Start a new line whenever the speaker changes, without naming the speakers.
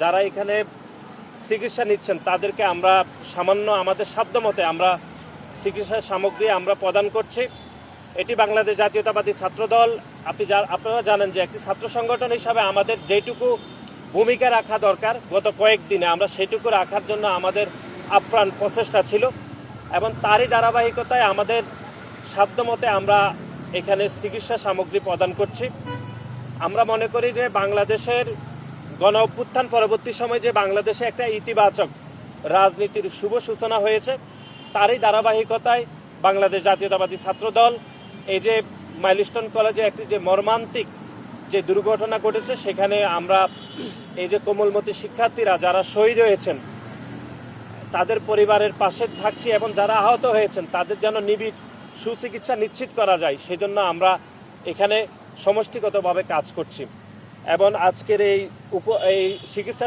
যারা এখানে চিকিৎসা নিচ্ছেন, তাদেরকে আমরা সামান্য আমাদের সাধ্যমতে আমরা চিকিৎসা সামগ্রী আমরা প্রদান করছি। এটি বাংলাদেশ জাতীয়তাবাদী ছাত্রদল। আপনি যা আপনারা জানেন যে একটি ছাত্র সংগঠন হিসাবে আমাদের যেটুকু ভূমিকা রাখা দরকার, গত কয়েকদিনে আমরা সেটুকু রাখার জন্য আমাদের আপ্রাণ প্রচেষ্টা ছিল এবং তারই ধারাবাহিকতায় আমাদের সাধ্যমতে আমরা এখানে চিকিৎসা সামগ্রী প্রদান করছি। আমরা মনে করি যে বাংলাদেশের গণ অভ্যুত্থান পরবর্তী সময়ে যে বাংলাদেশে একটা ইতিবাচক রাজনীতির শুভ সূচনা হয়েছে, তারই ধারাবাহিকতায় বাংলাদেশ জাতীয়তাবাদী ছাত্রদল, এই যে মাইলস্টোন কলেজে একটি যে মর্মান্তিক যে দুর্ঘটনা ঘটেছে, সেখানে আমরা এই যে কোমলমতি শিক্ষার্থীরা যারা শহীদ হয়েছেন, তাদের পরিবারের পাশে থাকছি এবং যারা আহত হয়েছেন, তাদের যেন নিবিড় সুচিকিৎসা নিশ্চিত করা যায়, সেজন্য আমরা এখানে সমষ্টিগতভাবে কাজ করছি। এবং আজকের এই উপ এই চিকিৎসা